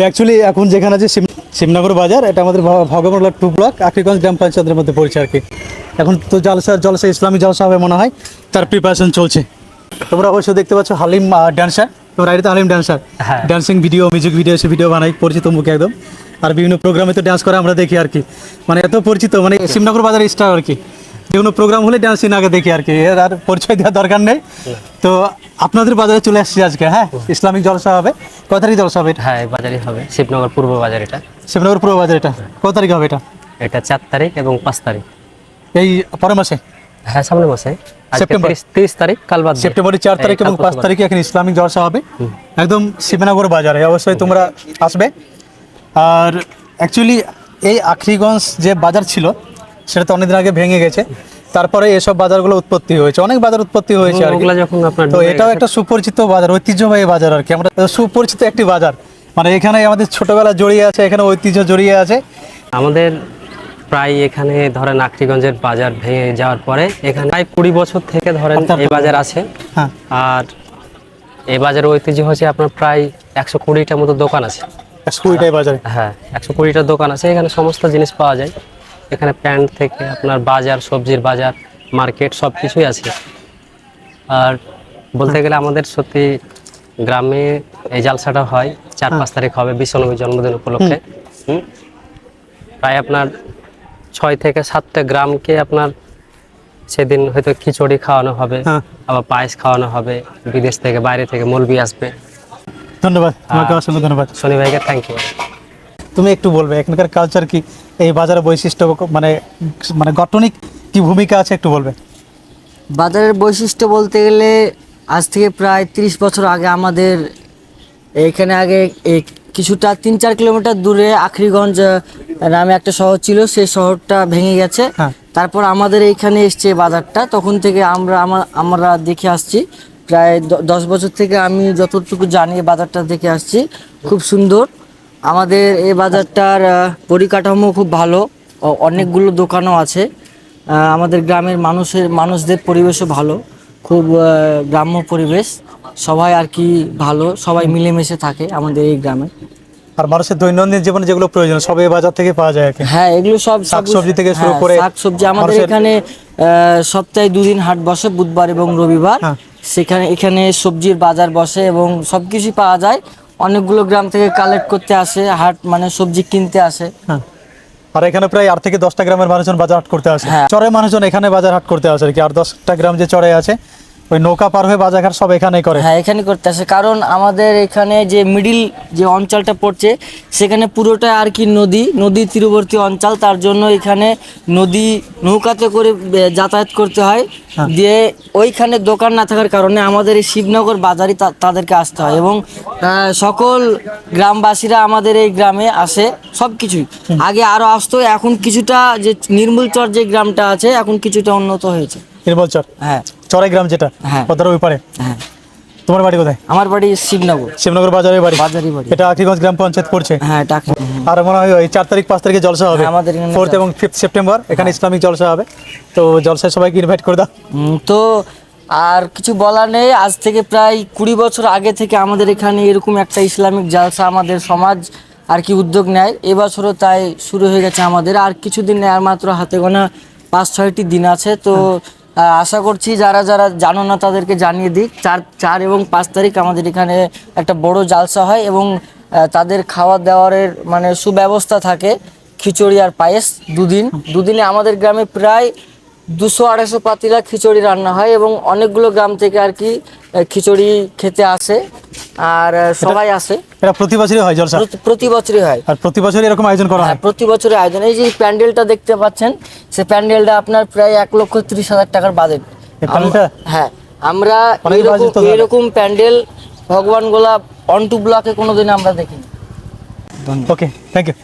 তো অ্যাকচুয়ালি এখন যেখানে আছে শিবনগর বাজার এটা আমাদের ভ- ভগবানগোলা টু ব্লক আখরিগঞ্জ গ্রাম পঞ্চায়েতের মধ্যে পড়ছে আর কি। এখন তো জলসা জলসা ইসলামী জলসা হবে মনে হয় তার প্রিপারেশন চলছে। তোমরা অবশ্যই দেখতে পাচ্ছ হালিম ড্যান্সার তোমরা আইডিতে Halim dancer. Dancing video music video এসে ভিডিও বানাই পরিচিত মুখ একদম। আর বিভিন্ন প্রোগ্রামে তো ডান্স করে আমরা দেখি আর কি। মানে এত পরিচিত মানে শিবনগর বাজার স্টার আর কি। বিভিন্ন প্রোগ্রাম হলে ডান্স সিন আগে দেখি আর কি। এর আর পরিচয় দেওয়ার দরকার নেই। তো আপনাদের বাজারে চলে আসছি আজকে হ্যাঁ? ইসলামিক জলসা হবে। কত তারিখ জলসা হবে এটা? হ্যাঁ বাজারই হবে। শিবনগর পূর্ব বাজার এটা। শিবনগর পূর্ব বাজার এটা। কত তারিখ হবে এটা? এটা চার তারিখ এবং পাঁচ তারিখ। এই পরের মাসে? হ্যাঁ সামনে মাসে। সেপ্টেম্বর। তিরিশ তিরিশ তারিখ কাল বাদ। সেপ্টেম্বরের চার তারিখ এবং পাঁচ তারিখে এখানে ইসলামিক জলসা হবে। একদম শিবনগর বাজারে অবশ্যই তোমরা আসবে। আর অ্যাকচুয়ালি এই আখরিগঞ্জ যে বাজার ছিল সেটা তো অনেকদিন আগে ভেঙে গেছে। তারপরে এসব বাজারগুলো উৎপত্তি হয়েছে। অনেক বাজার উৎপত্তি হয়েছে আর যখন আপনার তো এটাও একটা সুপরিচিত বাজার ঐতিহ্যবাহী বাজার আর কি। আমরা সুপরিচিত একটি বাজার। মানে এখানে আমাদের ছোটবেলা জড়িয়ে আছে এখানে ঐতিহ্য জড়িয়ে আছে। আমাদের প্রায় এখানে ধরেন আখরিগঞ্জের বাজার ভেঙে যাওয়ার পরে এখানে প্রায় কুড়ি বছর থেকে ধরেন এই বাজার আছে। হ্যাঁ। আর এই বাজারের ঐতিহ্য হচ্ছে আপনার প্রায় একশো কুড়িটার মতো দোকান আছে। স্কুলটাই বাজারে। হ্যাঁ একশো কুড়িটা দোকান আছে। এখানে সমস্ত জিনিস পাওয়া যায়। এখানে প্যান্ট থেকে আপনার বাজার সবজির বাজার মার্কেট সব কিছুই আছে। আর বলতে গেলে আমাদের সত্যি গ্রামে এই জালসাটা হয় চার পাঁচ তারিখ হবে বিশ্বনবীর জন্মদিন উপলক্ষে। প্রায় আপনার ছয় থেকে সাতটা গ্রামকে আপনার সেদিন হয়তো খিচুড়ি খাওয়ানো হবে হ্যাঁ। আবার পায়েস খাওয়ানো হবে বিদেশ থেকে বাইরে থেকে মলবি আসবে। ধন্যবাদ। তোমাকে অসংখ্য ধন্যবাদ। শনি ভাইকে থ্যাংক ইউ তুমি একটু বলবে এখানকার কালচার কি? এই বাজারের বৈশিষ্ট্য মানে মানে গঠনিক কি ভূমিকা আছে একটু বলবে? বাজারের বৈশিষ্ট্য বলতে গেলে আজ থেকে প্রায় তিরিশ বছর আগে আমাদের এখানে আগে এই কিছুটা তিন চার কিলোমিটার দূরে আখরিগঞ্জ নামে একটা শহর ছিল সেই শহরটা ভেঙে গেছে। হ্যাঁ। তারপর আমাদের এইখানে এসছে বাজারটা। তখন থেকে আমরা আমরা দেখে আসছি। প্রায় দশ বছর থেকে আমি যতটুকু জানি বাজারটা দেখে আসছি। খুব সুন্দর। আমাদের এই বাজারটার পরিকাঠামো খুব ভালো। অনেকগুলো দোকানও আছে। আমাদের গ্রামের মানুষের মানুষদের পরিবেশও ভালো। খুব গ্রাম্য পরিবেশ। সবাই আর কি ভালো সবাই মিলেমিশে থাকে আমাদের এই গ্রামে। আর মানুষের দৈনন্দিন জীবনে যেগুলো প্রয়োজন সব এই বাজার থেকে পাওয়া যায় আর হ্যাঁ এগুলো সব শাকসবজি থেকে শুরু হ্যাঁ, করে শাকসবজি আমাদের এখানে আহ, সপ্তাহে দুদিন হাট বসে বুধবার এবং রবিবার। হ্যাঁ। সেখানে এখানে সবজির বাজার বসে এবং সবকিছু পাওয়া যায়। অনেকগুলো গ্রাম থেকে কালেক্ট করতে আসে হাট মানে সবজি কিনতে আসে। হ্যাঁ। আর এখানে প্রায় আট থেকে দশটা গ্রামের মানুষজন বাজার হাট করতে আসে। হ্যাঁ। চরে মানুষজন এখানে বাজার হাট করতে আসে আর কি। আর দশটা গ্রাম যে চরে আছে ওই নৌকা পার হয়ে বাজার ঘাট সব এখানেই করে। হ্যাঁ এখানে করতে আসে। কারণ আমাদের এখানে যে মিডিল যে অঞ্চলটা পড়ছে সেখানে পুরোটা আর কি নদী নদী তীরবর্তী অঞ্চল। তার জন্য এখানে নদী নৌকাতে করে যাতায়াত করতে হয়। দিয়ে ওইখানে দোকান না থাকার কারণে আমাদের এই শিবনগর বাজারই তাদেরকে আসতে হয়। এবং সকল গ্রামবাসীরা আমাদের এই গ্রামে আসে সব কিছুই আগে আরও আসতো এখন কিছুটা যে নির্মূলচর যে গ্রামটা আছে এখন কিছুটা উন্নত হয়েছে। নির্মল চর। হ্যাঁ। চরে গ্রাম যেটা হ্যাঁ। পদ্মার ওই পারে হ্যাঁ। তোমার বাড়ি কোথায়? আমার বাড়ি শিবনগর। শিবনগর বাজারের বাড়ি? বাজারই বাড়ি। এটা আখিগঞ্জ গ্রাম পঞ্চায়েত পড়ছে? হ্যাঁ টাকা আর মনে হয় ওই চার তারিখ পাঁচ তারিখে জলসা হবে। হ্যাঁ, আমাদের ফোর্থ এবং ফিফথ সেপ্টেম্বর এখানে ইসলামিক জলসা হবে। তো জলসায় সবাইকে ইনভাইট করে দাও। তো আর কিছু বলার নেই আজ থেকে প্রায় কুড়ি বছর আগে থেকে আমাদের এখানে এরকম একটা ইসলামিক জালসা আমাদের সমাজ আর কি উদ্যোগ নেয়। এবছরও তাই শুরু হয়ে গেছে আমাদের। আর কিছুদিন আর মাত্র হাতে গোনা পাঁচ ছয়টি দিন আছে। তো আশা করছি যারা যারা জানো না তাদেরকে জানিয়ে দিক। চার চার এবং পাঁচ তারিখ আমাদের এখানে একটা বড় জালসা হয় এবং তাদের খাওয়া দাওয়ারের মানে সুব্যবস্থা থাকে। খিচুড়ি আর পায়েস দুদিন। দুদিনে আমাদের গ্রামে প্রায় দুশো আড়াইশো পাতিলা খিচুড়ি রান্না হয় এবং অনেকগুলো গ্রাম থেকে আর কি খিচুড়ি খেতে আসে আর সবাই আসে। এটা প্রতি বছরই হয় জলসা? প্রতি- বছরই হয়। আর প্রতি বছরই এরকম আয়োজন করা হ্যাঁ? হয় প্রতি বছরের আয়োজন। এই যে প্যান্ডেলটা দেখতে পাচ্ছেন সে প্যান্ডেলটা আপনার প্রায় এক লক্ষ ত্রিশ হাজার টাকার বাজেট। হ্যাঁ আমরা এরকম প্যান্ডেল ভগবান গোলাপ অন টু ব্লকে কোনোদিন আমরা দেখিনি। Okay thank you